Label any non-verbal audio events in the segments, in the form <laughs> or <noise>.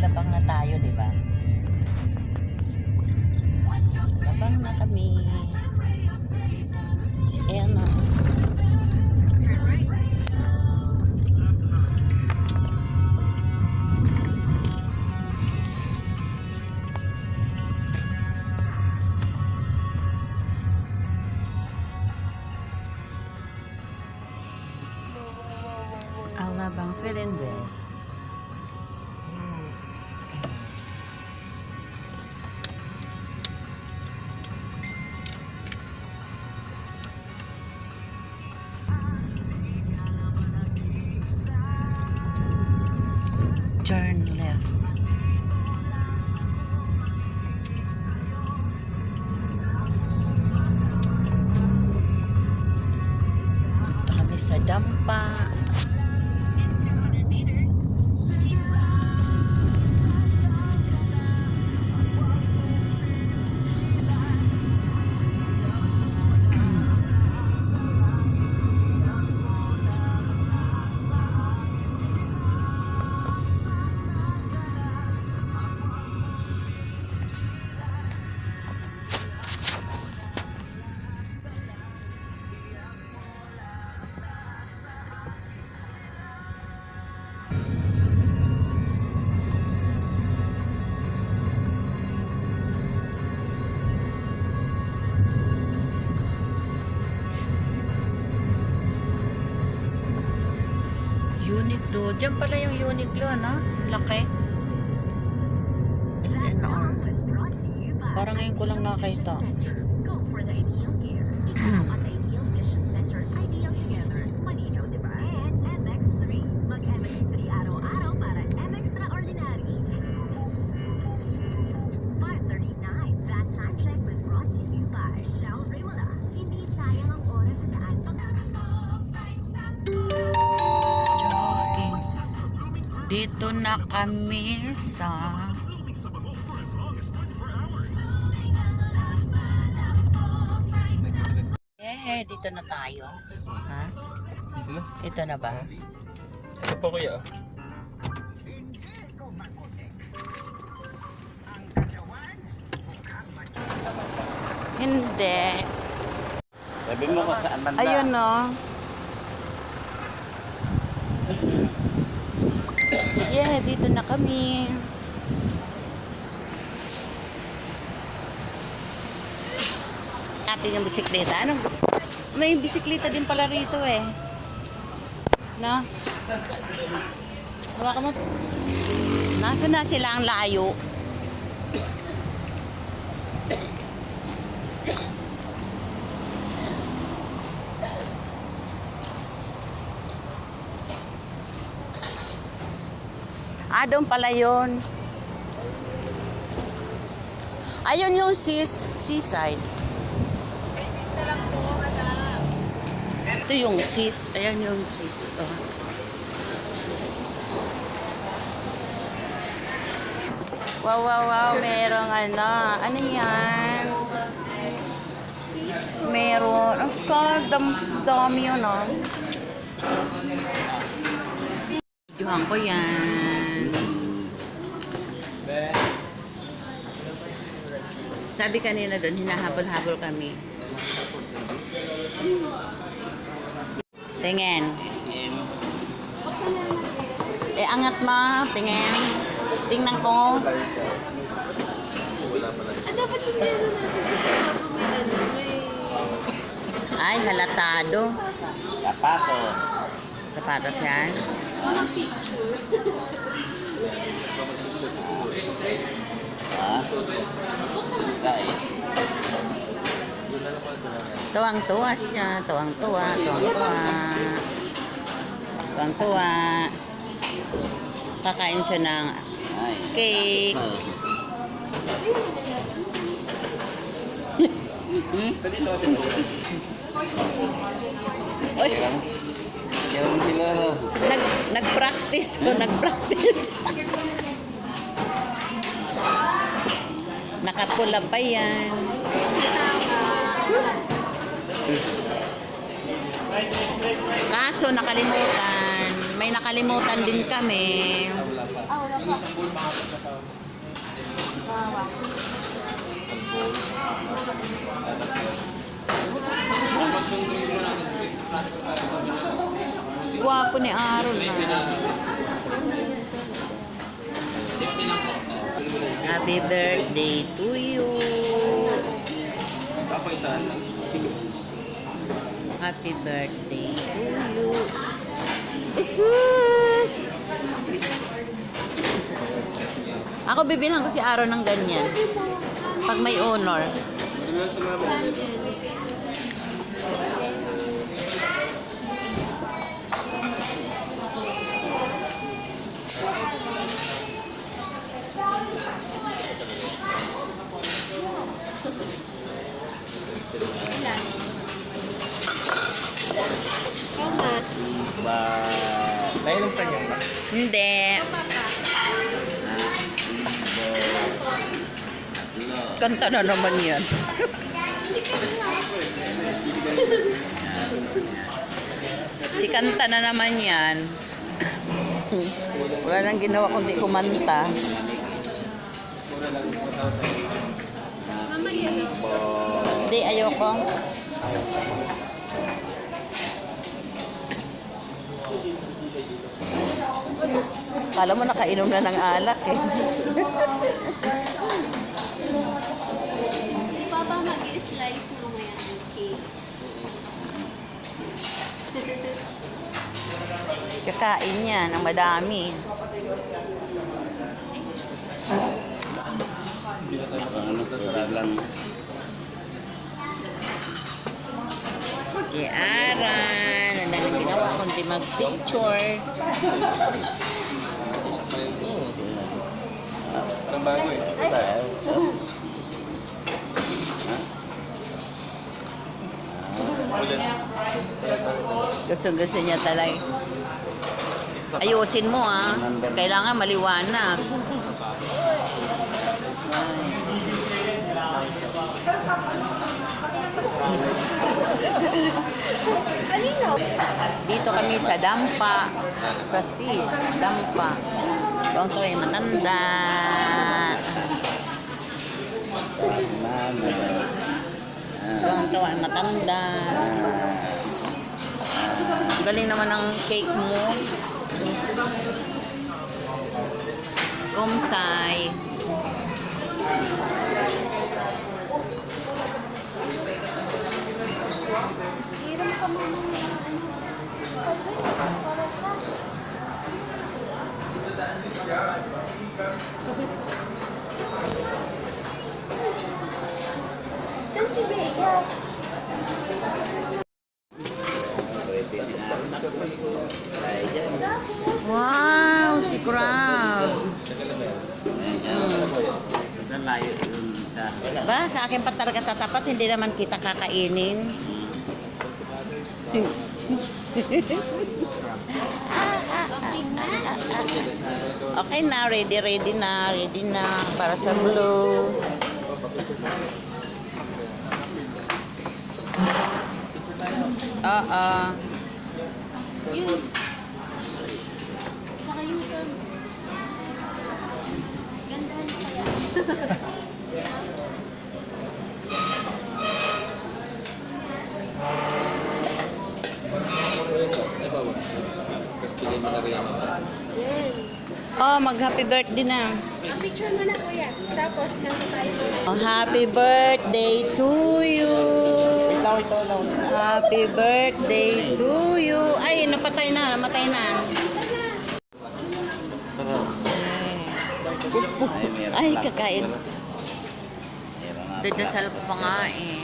Alabang na tayo, di ba? Alabang na kami. Si Emma. Turn left. Diyan pala yung Uniqlo, no? Laki. You by Parang ngayon ko lang nakita. <clears throat> Dito na kami sa... Eh, dito na tayo. Ha? Dito na. Ito na ba? Ito po kuya. oh. Hindi. Sabi mo kung saan banda. Ayun no. Yeah, dito na kami. Ating yung bisikleta. Bis- May bisikleta din pala rito eh. No? Hawakan mo. Nasa na sila ang layo? Ah, doon pala yun. Ayun yung sis, seaside. Ito yung sis. Ayan yung sis. Oh. Wow, wow, wow. Merong ano. Ano yan? Meron. Ang kadam, dami yun, oh. Videohan ko yan. Sabi kanina doon, hinahabol-habol kami. Tingin. Eh, angat mo. Tingin. Tingnan ko. Ah, dapat natin may ano, may... Ay, halatado. Sapatos. Sapatos yan. Ha? Guys. Tuwang-tuwa siya. Tuwang-tuwa. Tuwang-tuwa. Tuwang-tuwa. Kakain siya ng cake. Uy, Yung kilo. nag, nag-practice. Oh, <laughs> nag-practice. Nakapula pa yan. Kaso nakalimutan. may nakalimutan din kami. Ah, wala pa. Bawa. Gwapo ni Aaron na. Happy birthday to you. Happy birthday to you. Jesus! Ako bibilhan ko si Aaron ng ganyan. Pag may honor. Candle. Ilan? Tama. Ba... Dahil ng kanya ba? Hindi. Papa. Kanta na naman yan. si kanta na naman yan. Wala nang ginawa kundi kumanta. Hindi, ayoko. Kala mo nakainom na ng alak eh. <laughs> Kakain niya ng madami. Ano to, sarap lang. Kay Aran, wala nang ginawa kundi mag-picture. Parang bago eh. Ulan. Gusto gusto niya talaga. Ayusin mo ah. Kailangan maliwanag. Alino? Dito kami sa Dampa. Sa Sis, Dampa. To ay matanda. To ay matanda. Ang Galing naman ng cake mo. Kumsay. Hiram ka mama Ba, sa akin pa talaga tatapat, hindi naman kita kakainin. Okay na. Ready, ready na, ready na para sa blue. Yun. Mag-happy birthday na. Picture mo na kuya. Tapos, kanta tayo. Oh, happy birthday to you. Happy birthday to you. Ay, napatay na, namatay na. Ay, kakain. Nga Dadasal pa nga eh.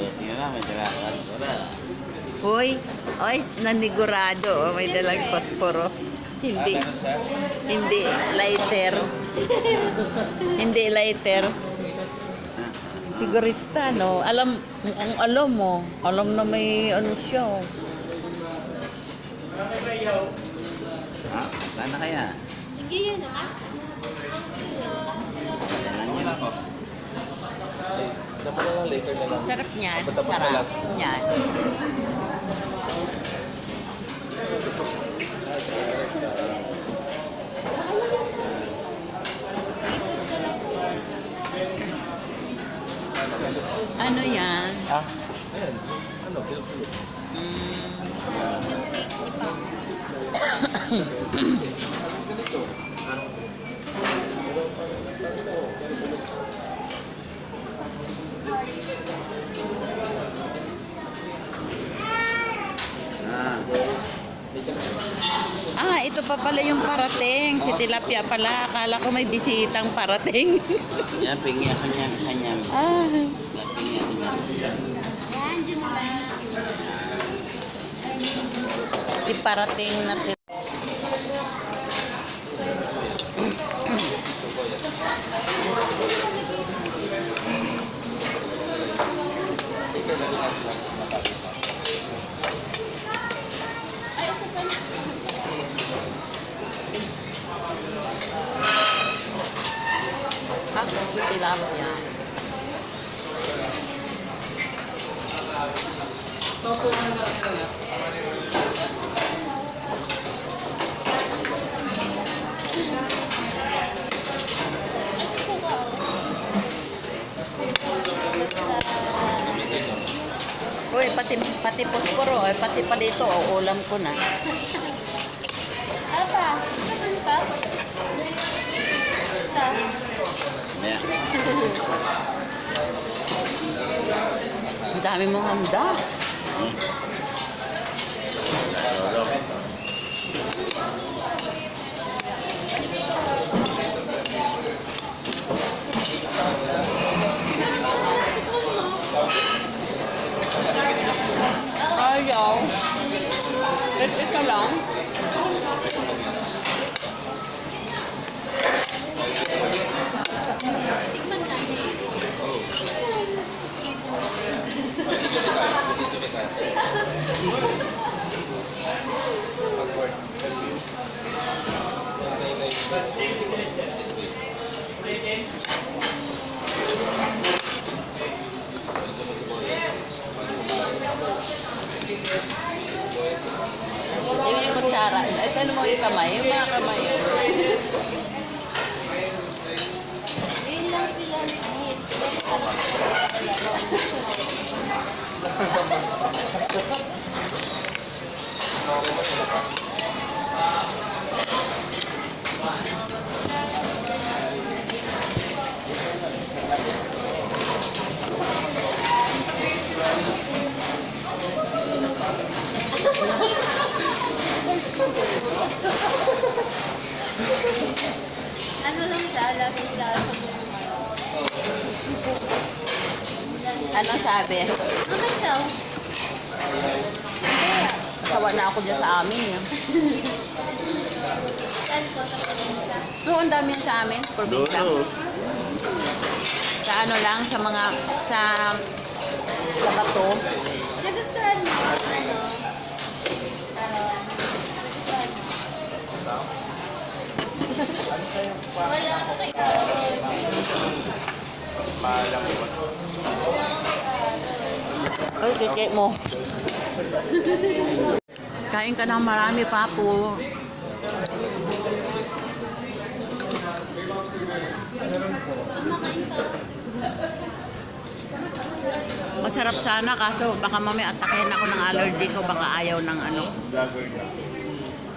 Buti nga, may dalakan. Uy, oy, nanigurado. Oh, may dalang posporo. Hindi, hindi lighter. hindi lighter. Sigurista, no? Alam, mukhang alam mo. Alam na may ano siya. oh. Ha? Sana kaya? Hindi yan ah. Kailan yun? Saan mo na lang later na lang. Sarap niyan. Na Sarap niyan. Pa pala yung parating. Si Tilapia pala. Akala ko may bisitang parating. <laughs> yan, pingi ako niya, kanya. ah, Pingi ako niya. Si parating na til- Ah, si Tilapia. Uy, pati, pati posporo, eh, pati pa dito, oh, ulam ko na. Apa? Pa? Sa? Yan. Ang dami mong handa. Lolo. Ayaw. Isa lang. Tikman <laughs> natin. Yung yung kutsara. Ito ano mo yung kamay. Yung mga kamay. Ano sabi? Bakit daw? Sawa na ako dyan sa amin. eh. Doon dami yan sa amin. Probinsya. Lolo. Sa ano lang, sa mga, sa, sa bato. Nagustuhan mo? Ano? Wala ako kay Aaron. Wala ako kay Aaron. Ay, kikit mo. Kain ka ng marami, papo. Kumakain ka. Masarap sana, kaso baka mamaya atakin ako ng allergy ko. Baka ayaw ng ano.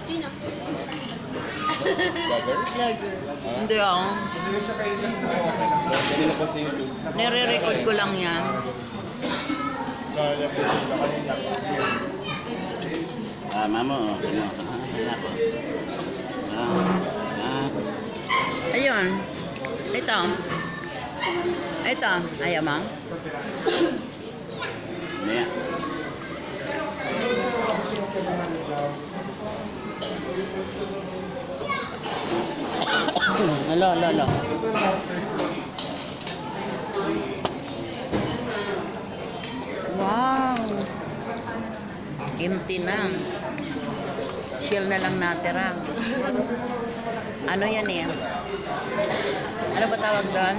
Sino? Vlogger? Vlogger. Hindi ako. Kanina po sa YouTube. Nire-record ko lang yan. Ah, mamo. Ano? Ah. Ah. Ayun. Ito. Ito. Ayaw mo? Maya. Alo, alo, Wow! Empty na. Shell na lang natira. ano yan eh? Ano ba tawag doon?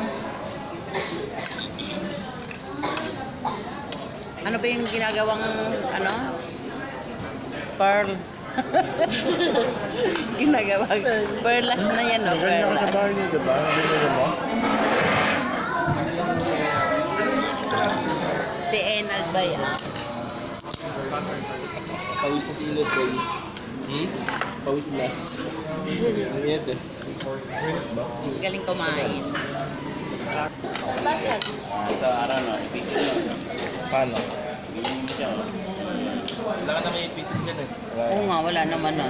Ano ba yung ginagawang ano? Pearl. <laughs> Ginagawa. Perlas na yan, no? Ganyan ka sa? Si Enald ba yan? Pawis na si Inot, boy. Hmm? Pawis na. Ano yan, eh? Galing kumain. Basag. Ah, ito araw no, ipitin mo. Paano? Ganyan mo siya. oh. Wala ka na may ipitin dyan, eh. Oo nga, wala naman na.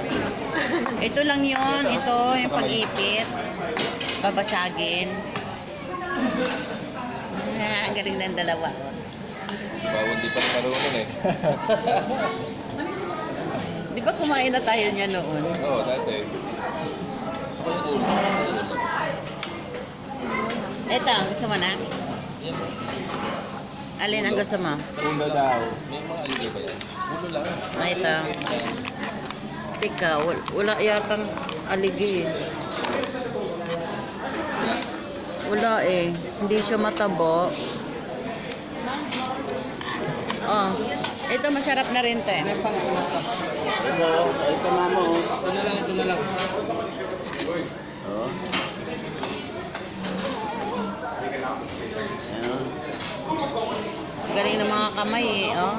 Ito lang yon ito, yung pag-ipit. Babasagin. Ah, ang galing ng dalawa. Bawal di pa marunong, eh. <laughs> Di ba kumain na tayo niya noon? Oo, dati. Ako yung ulo. Ito, gusto mo na? Alin ang gusto mo? Ulo daw. May mga alilo ba yan? Ulo lang. Ah, ito. Teka, wala, wala yatang aligi eh. Wala eh. Hindi siya matabo. Oh, ito masarap na rin, te. Ito, ito mama oh. Ito na lang, ito na lang. Oh. Ano? Galing ng mga kamay eh, oh.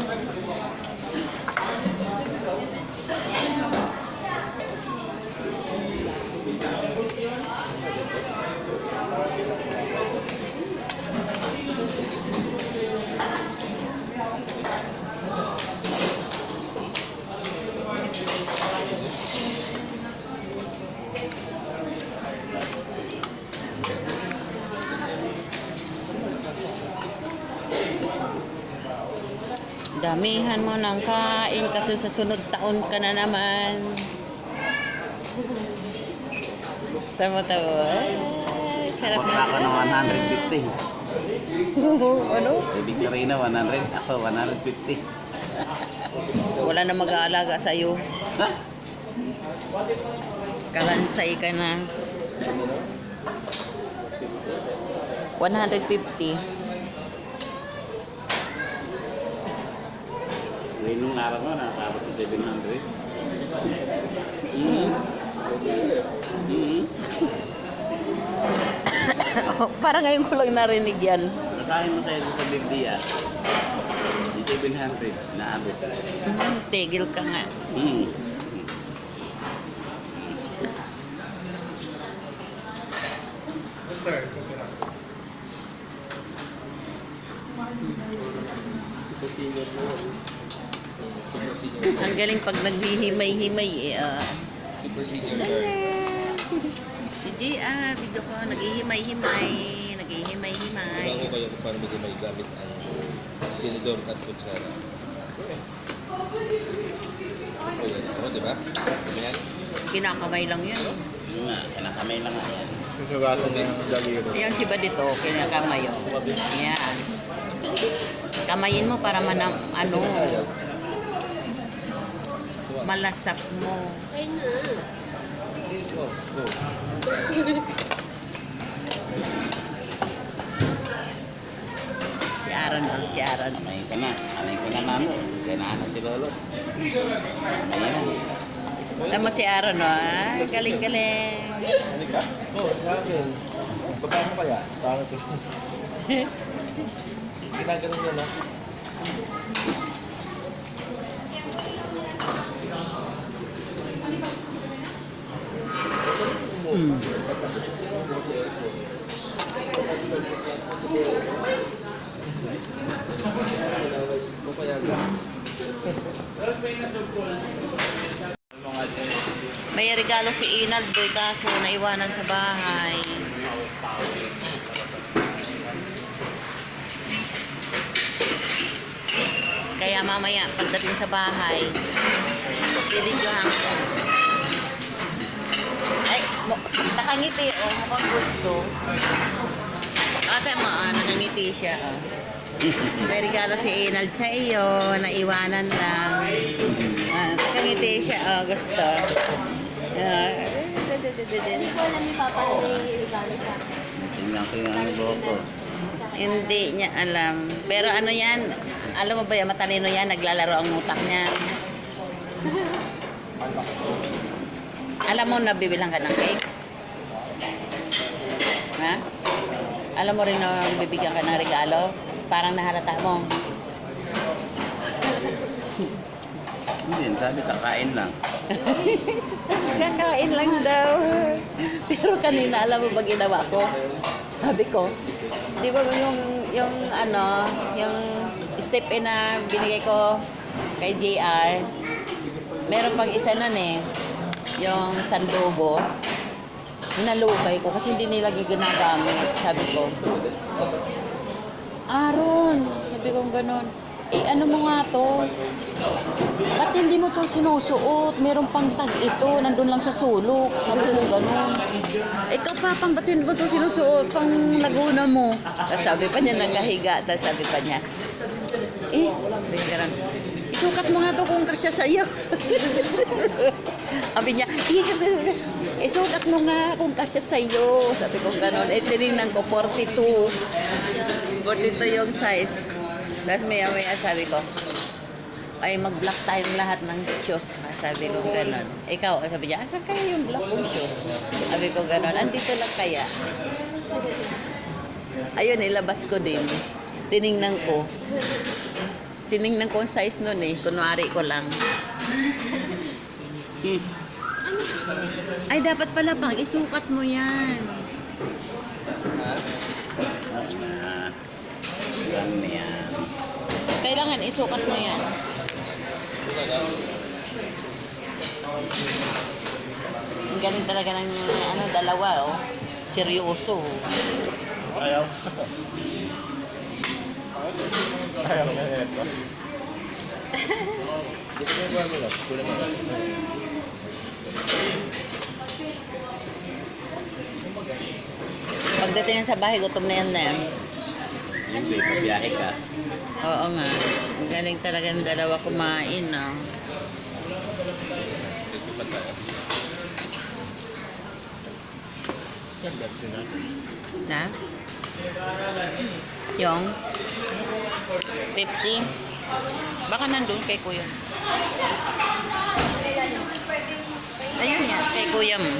Damihan mo ng kain kasi sa sunod taon ka na naman. Tama tama. Sarap Punta <laughs> ako ng 150. ano? Si Victorina 100. Ako 150. Wala na mag-aalaga sa iyo. Kalansay ka na. 150. Ngayon nung araw mo, nakakabot ko 700. Mm. Mm-hmm. <coughs> Parang ngayon ko lang narinig yan. Masahin mo tayo sa Biblia. Di 700. Naabot. Mm, tigil ka nga. Mm. Super senior mo. Ang galing pag naghihimay-himay eh. ah. Super senior guard. Si JR, video ko, naghihimay-himay. Wala Naghihimay-himay. ko kayo kung paano medyo may gamit ang tinidor at kutsara. O yan. Ano, di ba? Ano yan? Kinakamay lang yun. eh. Yung nga, kinakamay lang nga yan. Susugatan din daliro. Ayan si Badito, kinakamay yun. Sumabi. Yan. Kamayin mo para manam, ano, malasap mo. Ayun na. Go. Go. Si Aaron, oh, si Aaron. Kamay ka na. Kamay ka na mamo. Ganahan si Lolo. Kamay na. Alam mo si Aaron, oh. Ay, galing-galing. Ano ka? Oo, sa akin. Baba mo kaya? Bakit? <laughs> Ginaganon niya na. May regalo si Inald doy kaso naiwanan sa bahay. Kaya mamaya pagdating sa bahay, bibidyohan ko. Ay, nakangiti oh, mukhang gusto. Ate mo, ah, nakangiti siya. Oh. May regalo si Inald sa iyo, naiwanan lang. Ah, nakangiti siya, oh, gusto. Ah, Hindi ko alam ni Papa na may regalo buhok ko. Hindi niya alam. Pero ano yan, alam mo ba yan, matalino yan, naglalaro ang utak niya. alam mo, nabibilang ka ng cakes? Ha? Alam mo rin na bibigyan ka ng regalo? Parang nahalata mo. Hindi, sabi kakain lang. <laughs> Kakain lang daw. Pero kanina, alam mo ba ginawa ko? Sabi ko, di ba yung, yung ano, yung step in na binigay ko kay JR, meron pang isa nun eh, yung sandugo. Nalukay ko kasi hindi nila ginagamit. Sabi ko, Aaron, sabi ko ganun, eh ano mo nga to? Ba't hindi mo to sinusuot? Meron pang tag ito, nandun lang sa sulok. Sabi ko ganun. Ikaw pa, pang ba't hindi mo to sinusuot? Pang Laguna mo. Tapos sabi pa niya, nagkahiga. Tapos sabi pa niya, eh, ganun, isukat mo nga to kung kasya sa'yo. <laughs> sabi niya, eh, isukat mo nga kung kasya sa'yo. Sabi ko ganun. Eh, tinignan ko, 42. 42 yung size. Tapos maya maya sabi ko, ay mag-block tayong lahat ng shoes. Sabi ko gano'n. Ikaw, sabi niya, asan kaya yung block ng shoes? Sabi ko gano'n, andito lang kaya. Ayun, ilabas ko din. Tiningnan ko. Tiningnan ko ang size nun eh. Kunwari ko lang. Hmm. Ay, dapat pala pang isukat mo yan. Ah, lang yan. Kailangan isukat mo yan. Ang galing talaga ng ano, dalawa, oh. Seryoso. Ayaw. Ayaw na ito. Gusto mo ba Pagdating sa bahay, gutom na yan na yan. Hindi, pabiyahe ka. Oo nga. Ang galing talaga ng dalawa kumain, no? Na? Yung? Pepsi? Baka nandun kay kuya. Ayun yan, kay kuya mo.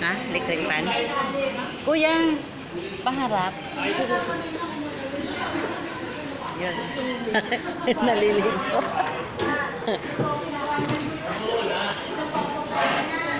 Ha? Electric pan? Kuya, paharap. <laughs> Yun. Nalilito. <laughs>